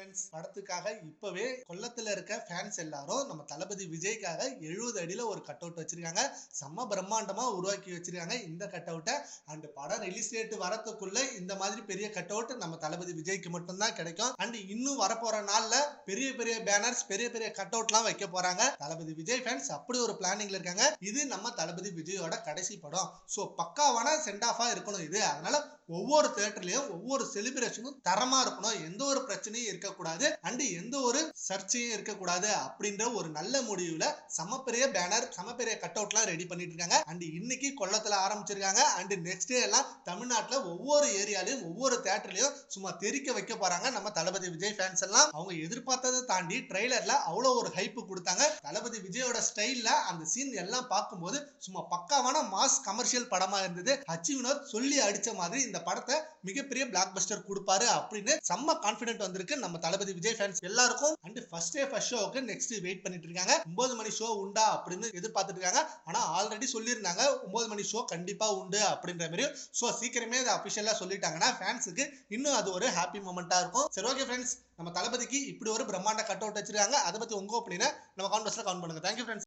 Friends படத்துக்காக இப்பவே கொல்லத்துல இருக்க ஃபேன்ஸ் எல்லாரும் நம்ம தளபதி விஜய்க்காக எழுபது அடியில ஒரு கட் அவுட் வச்சிருக்காங்க. செம்ம பிரம்மாண்டமா உருவாக்கி வச்சிருக்காங்க இந்த கட் அவுட்டை அண்ட் படம் ரிலீஸ் டேட் வரத்துக்குள்ள இந்த மாதிரி பெரிய கட் அவுட் நம்ம தளபதி விஜய்க்கு மட்டும்தான் கிடைக்கும். அண்ட் இன்னும் வரப்போற நாள்ல பெரிய பெரிய பேனர்ஸ் பெரிய பெரிய கட் அவுட்லாம் வைக்க போறாங்க. தளபதி விஜய் ஃபேன்ஸ் அப்படி ஒரு பிளானிங்ல இருக்காங்க. இது நம்ம தளபதி விஜயோட கடைசி படம். ஸோ பக்காவான சென்ட் ஆஃபா இருக்கணும் இது. அதனால ஒவ்வொரு தேட்டர்லயும் ஒவ்வொரு செலிப்ரேஷனும் தரமா இருக்கணும். எந்த ஒரு பிரச்சனையும் இருக்கக்கூடாது. அண்ட் எந்த ஒரு சர்ச்சையும் இருக்கக்கூடாது அப்படின்ற ஒரு நல்ல முடிவுல சமப்பெரிய பேனர் சமப்பெரிய கட் அவுட்லாம் ரெடி பண்ணிட்டு இருக்காங்க. அண்ட் இன்னைக்கு கொல்லத்துல ஆரம்பிச்சிருக்காங்க. அண்ட் நெக்ஸ்ட் டே எல்லாம் தமிழ்நாட்டுல ஒவ்வொரு ஏரியாலையும் ஒவ்வொரு தேட்டர்லயும் சும்மா தெறிக்க வைக்க போறாங்க. நம்ம தளபதி விஜய் ஃபேன்ஸ் எல்லாம். அவங்க எதிர்பார்த்ததை தாண்டி ட்ரெய்லர்ல அவ்வளோ ஒரு ஹைப் கொடுத்தாங்க. தளபதி விஜயோட ஸ்டைல்ல அந்த சீன் எல்லாம் பார்க்கும்போது சும்மா பக்காவான மாஸ் கமர்ஷியல் படமா இருந்தது. ஹச்சி வினோத் சொல்லி அடிச்ச மாதிரி இந்த படத்தை மிகப்பெரிய பிளாக் பஸ்டர் கொடுப்பாரு அப்படின்னு செம்ம கான்பிடென்ட் வந்திருக்கு நம்ம தளபதி விஜய் ஃபேன்ஸ் எல்லாருக்கும். அண்ட் ஃபர்ஸ்ட் டே ஃபர்ஸ்ட் ஷோவுக்கு நெக்ஸ்ட் வெயிட் பண்ணிட்டு இருக்காங்க. ஒன்பது மணி ஷோ உண்டா அப்படின்னு எதிர்பார்த்துட்டு இருக்காங்க. ஆனா ஆல்ரெடி சொல்லியிருந்தாங்க ஒன்பது மணி ஷோ கண்டிப்பா உண்டு அப்படின்ற மாதிரி. ஸோ சீக்கிரமே அதை அபிஷியலா சொல்லிட்டாங்கன்னா ஃபேன்ஸுக்கு இன்னும் அது ஒரு ஹாப்பி மூமெண்டா இருக்கும். சரி ஓகே ஃப்ரெண்ட்ஸ் நம்ம தளபதிக்கு இப்படி ஒரு பிரம்மாண்ட கட் அவுட் வச்சிருக்காங்க. அதை பத்தி உங்க ஒப்பீனியனை நம்ம கான்வர்ஸ்ல கவுண்ட் பண்ணுங்க. Thank you friends